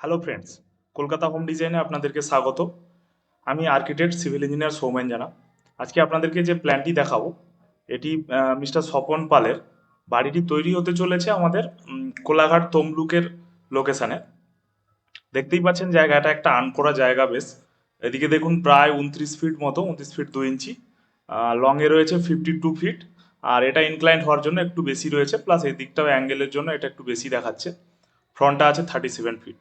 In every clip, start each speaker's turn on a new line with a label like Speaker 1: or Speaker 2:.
Speaker 1: Hello friends Kolkata home ডিজাইনে আপনাদেরকে স্বাগত। আমি আর্কিটেক্ট সিভিল ইঞ্জিনিয়ার সৌমেন জানা। আজকে আপনাদেরকে যে প্ল্যানটি দেখাবো, এটি মিস্টার স্বপন পালের। বাড়িটি তৈরি হতে চলেছে আমাদের কোলাঘাট তমলুকের লোকেশানে দেখতেই পাচ্ছেন জায়গাটা একটা আনকোরা জায়গা বেশ। এদিকে দেখুন প্রায় উনত্রিশ ফিট মতো, উনত্রিশ ফিট দু ইঞ্চি। লংয়ে রয়েছে ফিফটি টু ফিট আর এটা ইনক্লাইন্ড হওয়ার জন্য একটু বেশি রয়েছে প্লাস এই দিকটাও অ্যাঙ্গেলের জন্য এটা একটু বেশি দেখাচ্ছে। ফ্রন্টটা আছে থার্টি সেভেন ফিট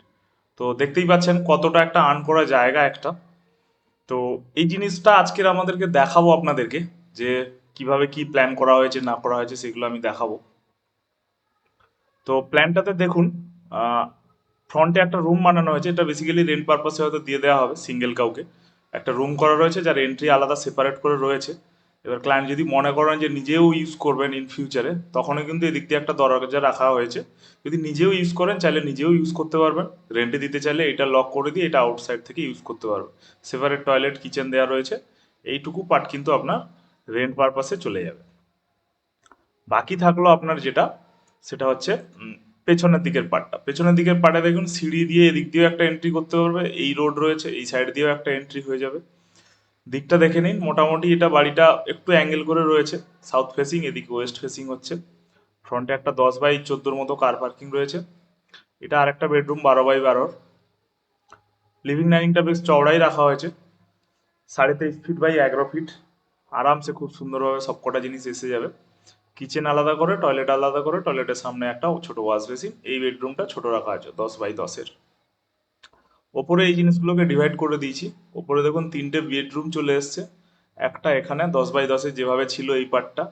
Speaker 1: তো দেখতেই পাচ্ছেন কতটা একটা আর্ন করা জায়গা একটা। তো এই জিনিসটা আজকের আমাদেরকে দেখাবো আপনাদেরকে, যে কীভাবে কি প্ল্যান করা হয়েছে, না করা হয়েছে, সেগুলো আমি দেখাবো। তো প্ল্যানটাতে দেখুন ফ্রন্টে একটা রুম বানানো হয়েছে, এটা বেসিক্যালি রেন্ট পারপাসে হয়তো দিয়ে দেওয়া হবে সিঙ্গেল কাউকে। একটা রুম করা রয়েছে, যার এন্ট্রি আলাদা সেপারেট করে রয়েছে। এবার ক্লায়েন্ট যদি মনে করেন যে নিজেও ইউজ করবেন ইন ফিউচারে তখনও কিন্তু এদিক দিয়ে একটা দরজা রাখা হয়েছে। যদি নিজেও ইউজ করেন, চাইলে নিজেও ইউজ করতে পারবেন। রেন্টে দিতে চাইলে এটা লক করে দিয়ে এটা আউটসাইড থেকে ইউজ করতে পারবেন। সেপারেট টয়লেট কিচেন দেওয়া রয়েছে। এইটুকু পার্ট কিন্তু আপনার রেন্ট পারপাসে চলে যাবে। বাকি থাকল আপনার যেটা, সেটা হচ্ছে পেছনের দিকের পার্টটা পেছনের দিকের পার্টে দেখুন, সিঁড়ি দিয়ে এদিক দিয়েও একটা এন্ট্রি করতে পারবে, এই রোড রয়েছে, এই সাইড দিয়েও একটা এন্ট্রি হয়ে যাবে। দিকটা দেখে নিন। মোটামুটি এটা বাড়িটা একটু অ্যাঙ্গেল করে রয়েছে। সাউথ ফেসিং এদিকে ওয়েস্ট ফেসিং হচ্ছে। ফ্রন্টে একটা দশ বাই চোদ্দোর মতো কার পার্কিং রয়েছে। এটা আরেকটা বেডরুম বারো বাই বারোর লিভিং ডাইনিংটা বেশ চওড়াই রাখা হয়েছে। সাড়ে তেইশ ফিট বাই এগারো ফিট আরামসে খুব সুন্দরভাবে সবকটা জিনিস এসে যাবে। কিচেন আলাদা করে টয়লেট আলাদা করে টয়লেটের সামনে একটা ছোট ওয়াশ বেসিন এই বেডরুমটা ছোট রাখা আছে দশ বাই দশের। ওপরে এই জিনিসগুলোকে ডিভাইড করে দিয়েছি। ওপরে দেখুন তিনটে বেডরুম চলে এসছে। একটা এখানে দশ বাই দশে যেভাবে ছিল এই পার্টটা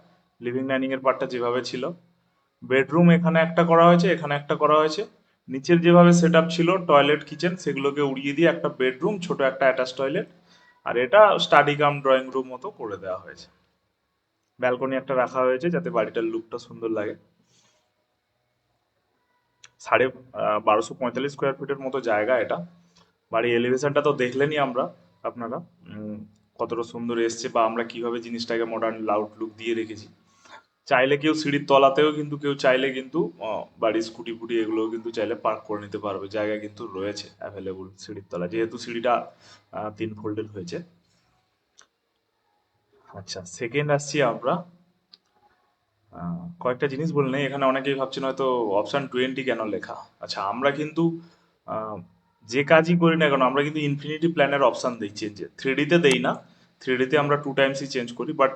Speaker 1: লিভিং ডাইনিং এর পার্টটা যেভাবে ছিল। বেডরুম এখানে একটা করা হয়েছে, এখানে একটা করা হয়েছে। নিচের যেভাবে সেট ছিল টয়লেট কিচেন সেগুলোকে উড়িয়ে দিয়ে একটা বেডরুম ছোট একটা অ্যাটাচ টয়লেট আর এটা স্টাডি কাম ড্রয়িং রুম মতো করে দেওয়া হয়েছে। ব্যালকনি একটা রাখা হয়েছে যাতে বাড়িটার লুকটা সুন্দর লাগে। সাড়ে বারোশো পঁয়তাল্লিশ স্কোয়ার ফিটের মতো জায়গা এটা। বাড়ির এলিভেশনটা তো দেখলেনই আমরা, আপনারা। কতটা সুন্দর এসছে বা আমরা কীভাবে জিনিসটাকে মডার্ন লাউড লুক দিয়ে রেখেছি। চাইলে কেউ সিঁড়ির তলাতেও কিন্তু, কেউ চাইলে কিন্তু বাড়ির স্কুটি ফুটি এগুলো কিন্তু চাইলে পার্ক করে নিতে পারবে। জায়গা কিন্তু রয়েছে অ্যাভেলেবল সিঁড়ির তলা যেহেতু সিঁড়িটা তিন ফোল্ডের হয়েছে। আচ্ছা সেকেন্ড আসছি আমরা। কয়েকটা জিনিস বললেন এখানে অনেকেই ভাবছেন হয়তো অপশান টোয়েন্টি কেন লেখা? আচ্ছা আমরা কিন্তু যে কাজই করি না কেন, আমরা কিন্তু ইনফিনিটি প্ল্যানের অপশান দিই চেঞ্জ থ্রি ডিতে দেই না থ্রি ডিতে আমরা টু টাইমসই চেঞ্জ করি বাট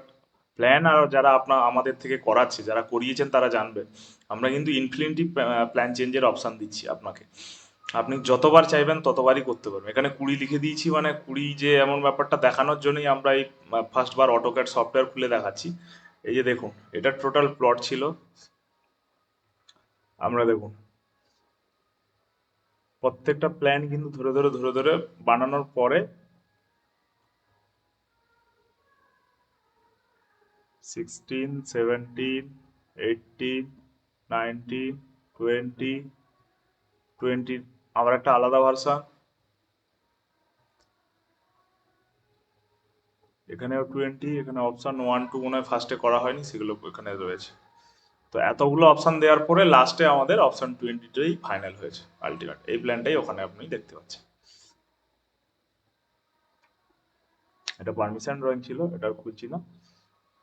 Speaker 1: প্ল্যান আর যারা আপনার আমাদের থেকে করাচ্ছে, যারা করিয়েছেন তারা জানবে। আমরা কিন্তু ইনফিনিটি প্ল্যান চেঞ্জের অপশান দিচ্ছি আপনাকে। আপনি যতবার চাইবেন ততবারই করতে পারবেন। এখানে কুড়ি লিখে দিয়েছি মানে কুড়ি যে এমন ব্যাপারটা দেখানোর জন্যই আমরা এই ফার্স্ট বার অটোক্যাড সফটওয়্যার খুলে দেখাচ্ছি। এই যে দেখুন, এটা টোটাল প্লট ছিল। আমরা দেখুন প্রত্যেকটা প্ল্যান কিন্তু ধরে ধরে ধরে ধরে বানানোর পরে sixteen seventeen eighteen nineteen twenty twenty আবার একটা আলাদা ভার্সান এখানেও টোয়েন্টি এখানে অপশন ওয়ান টু মনে হয় ফার্স্টে করা হয়নি, সেগুলো এখানে রয়েছে। তো এতগুলো অপশন দেওয়ার পরে লাস্টে আমাদের অপশন টোয়েন্টিটাই ফাইনাল হয়েছে আলটিমেট এই প্ল্যানটাই ওখানে আপনি দেখতে পাচ্ছেন। এটা পারমিশন ড্রয়িং ছিল, এটা খুলছি না।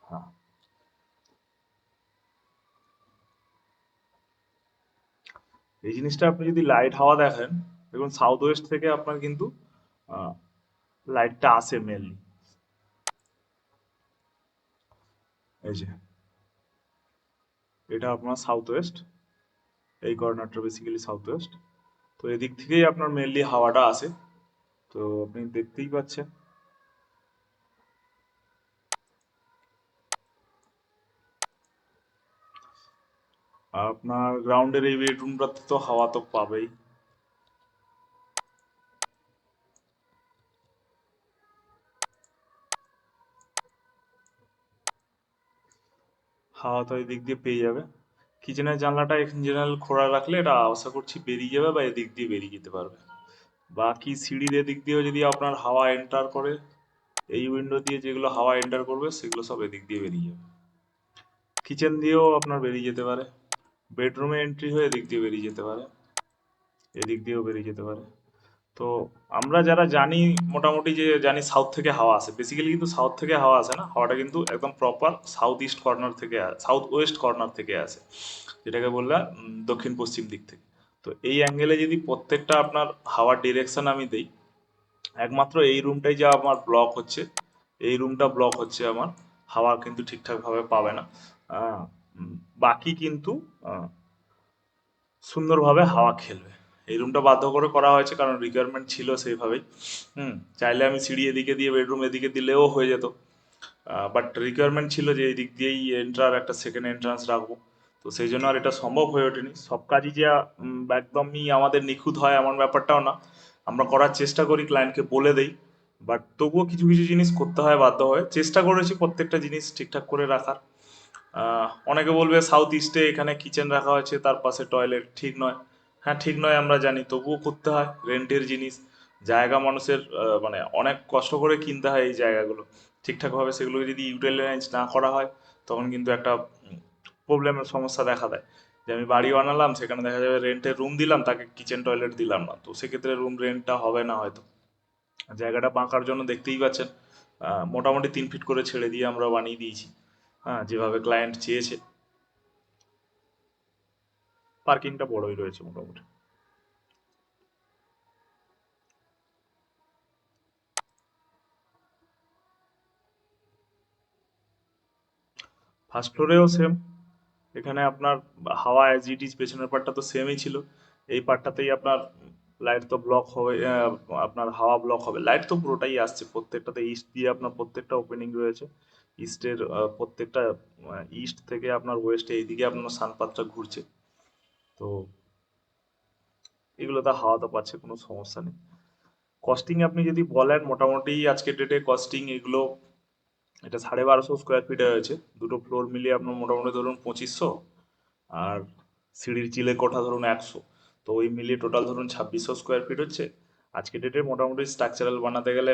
Speaker 1: হ্যাঁ। এই জিনিসটা আপনি যদি লাইট হাওয়া দেখেন, দেখুন সাউথ ওয়েস্ট থেকে আপনার কিন্তু লাইটটা আসে মেনলি এই যে। এটা আপনার সাউথ ওয়েস্ট এই কর্নারটা বেসিক্যালি সাউথ ওয়েস্ট তো এদিক থেকেই আপনার মেনলি হাওয়াটা আসে। তো আপনি দেখতেই পাচ্ছেন। আপনার গ্রাউন্ডের এই বেডরুমটাতে তো হাওয়া তো পাবেই। হাওয়া তো দিক দিয়ে পেয়ে যাবে। কিচেনের জানলাটা ইন জেনারেল খোলা রাখলে এটা আশা করছি বেরিয়ে যাবে বা এদিক দিয়ে বেরিয়ে যেতে পারবে। বাকি সিঁড়ির এদিক দিয়েও যদি আপনার হাওয়া এন্টার করে, এই উইন্ডো দিয়ে যেগুলো হাওয়া এন্টার করবে, সেগুলো সব এদিক দিয়ে বেরিয়ে যাবে। কিচেন দিয়েও আপনার বেরিয়ে যেতে পারে। বেডরুমে এন্ট্রি হয়ে এদিক দিয়ে বেরিয়ে যেতে পারে। এদিক দিয়েও বেরিয়ে যেতে পারে। তো আমরা যারা জানি মোটামুটি যে জানি সাউথ থেকে হাওয়া আসে বেসিক্যালি কিন্তু সাউথ থেকে হাওয়া আসে না? হাওয়াটা কিন্তু একদম প্রপার সাউথ ইস্ট কর্নার থেকে সাউথ ওয়েস্ট কর্নার থেকে আসে যেটাকে বললাম দক্ষিণ পশ্চিম দিক থেকে। তো এই অ্যাঙ্গেলে যদি প্রত্যেকটা আপনার হাওয়ার ডিরেকশন আমি দেই, একমাত্র এই রুমটাই যা আমার ব্লক হচ্ছে, এই রুমটা ব্লক হচ্ছে আমার, হাওয়া কিন্তু ঠিকঠাকভাবে পাবে না। বাকি কিন্তু সুন্দরভাবে হাওয়া খেলবে। এই রুমটা বাধ্য করে করা হয়েছে, কারণ রিকোয়ারমেন্ট ছিল সেইভাবেই। হুম, চাইলে আমি সিঁড়ি এদিকে দিয়ে বেডরুম এদিকে দিলেও হয়ে যেত। বাট রিকোয়ারমেন্ট ছিল যে এই দিক দিয়েই এন্ট্রার একটা সেকেন্ড এন্ট্রান্স রাখব। তো সেই জন্য আর এটা সম্ভব হয়ে ওঠেনি। সব কাজই যে একদমই আমাদের নিখুঁত হয় এমন ব্যাপারটাও না। আমরা করার চেষ্টা করি ক্লায়েন্টকে বলে দেই। বাট তবুও কিছু কিছু জিনিস করতে হয়, বাধ্য হয়। চেষ্টা করেছি প্রত্যেকটা জিনিস ঠিকঠাক করে রাখার। অনেকে বলবে সাউথ ইস্টে এখানে কিচেন রাখা হয়েছে, তার পাশে টয়লেট ঠিক নয়। হ্যাঁ ঠিক নয় আমরা জানি, তবুও করতে হয় রেন্টের জিনিস। জায়গা মানুষের মানে অনেক কষ্ট করে কিনতে হয় এই জায়গাগুলো। ঠিকঠাকভাবে সেগুলোকে যদি ইউটিলাইজ না করা হয়, তখন কিন্তু একটা প্রবলেমের সমস্যা দেখা দেয়। যে আমি বাড়ি বানালাম, সেখানে দেখা যাবে রেন্টের রুম দিলাম, তাকে কিচেন টয়লেট দিলাম না। তো সেক্ষেত্রে রুম রেন্টটা হবে না হয়তো। জায়গাটা বাঁকার জন্য দেখতেই পাচ্ছেন মোটামুটি তিন ফিট করে ছেড়ে দিয়ে আমরা বানিয়ে দিয়েছি। হ্যাঁ যেভাবে ক্লায়েন্ট চেয়েছে। পার্কিংটা বড়ই রয়েছে মোটামুটি। ফার্স্ট ফ্লোরেও সেম এখানে আপনার হাওয়া অ্যাজ ইট ইজ পেছনের পার্টটা তো সেমই ছিল। এই পার্টটাতেই আপনার লাইট তো ব্লক হবে আপনার হাওয়া ব্লক হবে। লাইট তো পুরোটাই আসছে, প্রত্যেকটাতে ইস্ট দিয়ে আপনার প্রত্যেকটা ওপেনিং রয়েছে। ইস্টের প্রত্যেকটা ইস্ট থেকে আপনার ওয়েস্টে এইদিকে আপনার সানপাতটা ঘুরছে। তো হাওয়া তো পাচ্ছে, কোনো সমস্যা নেই। কস্টিং আপনি যদি বলেন, মোটামুটি আজকের ডেটে কস্টিং এগুলো, এটা সাড়ে বারোশো স্কোয়ার ফিটে হয়েছে। দুটো ফ্লোর মিলিয়ে আপনার মোটামুটি ধরুন পঁচিশশো, আর সিঁড়ির চিলে কোঠা ধরুন একশো। তো ওই মিলিয়ে টোটাল ধরুন ছাব্বিশশো স্কোয়ার ফিট হচ্ছে। আজকের ডেটে মোটামুটি স্ট্রাকচারাল বানাতে গেলে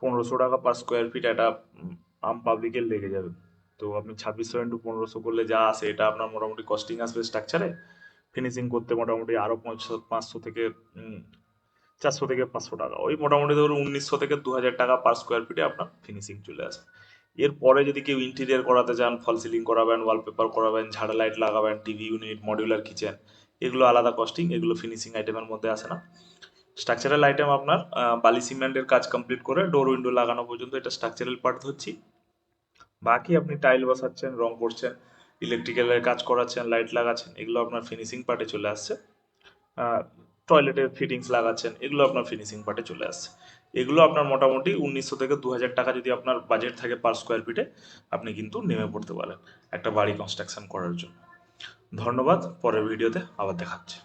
Speaker 1: পনেরোশো টাকা পার স্কোয়ার ফিট একটা আম পাবলিকের লেগে যাবে। তো আপনি ছাব্বিশশো ইন্টু পনেরোশো করলে যা আসে এটা আপনার মোটামুটি কস্টিং আসবে স্ট্রাকচারে ফিনিশিং করতে মোটামুটি আরও পাঁচশো থেকে চারশো থেকে পাঁচশো টাকা। ওই মোটামুটি ধরুন উনিশশো থেকে দু হাজার টাকা পার স্কোয়ার ফিটে আপনার ফিনিশিং চলে আসে এরপরে যদি কেউ ইন্টেরিয়ার করাতে চান ফল সিলিং করাবেন ওয়ালপেপার করাবেন, ঝাড়া লাইট লাগাবেন টিভি ইউনিট মডিউলার কিচেন এগুলো আলাদা কস্টিং এগুলো ফিনিশিং আইটেমের মধ্যে আসে না। স্ট্রাকচারাল আইটেম আপনার বালি সিমেন্টের কাজ কমপ্লিট করে ডোর উইন্ডো লাগানো পর্যন্ত এটা স্ট্রাকচারাল পার্ট ধরছি। বাকি আপনি টাইল বসাচ্ছেন, রং করছেন ইলেকট্রিক্যালের কাজ করাচ্ছেন লাইট লাগাচ্ছেন, এগুলো আপনার ফিনিশিং পার্টে চলে আসছে। টয়লেটের ফিটিংস লাগাচ্ছেন, এগুলো আপনার ফিনিশিং পার্টে চলে আসছে। এগুলো আপনার মোটামুটি উনিশশো থেকে দু হাজার টাকা যদি আপনার বাজেট থাকে পার স্কোয়ার ফিটে আপনি কিন্তু নেমে পড়তে পারেন একটা বাড়ি কনস্ট্রাকশন করার জন্য। ধন্যবাদ, পরের ভিডিওতে আবার দেখাচ্ছে।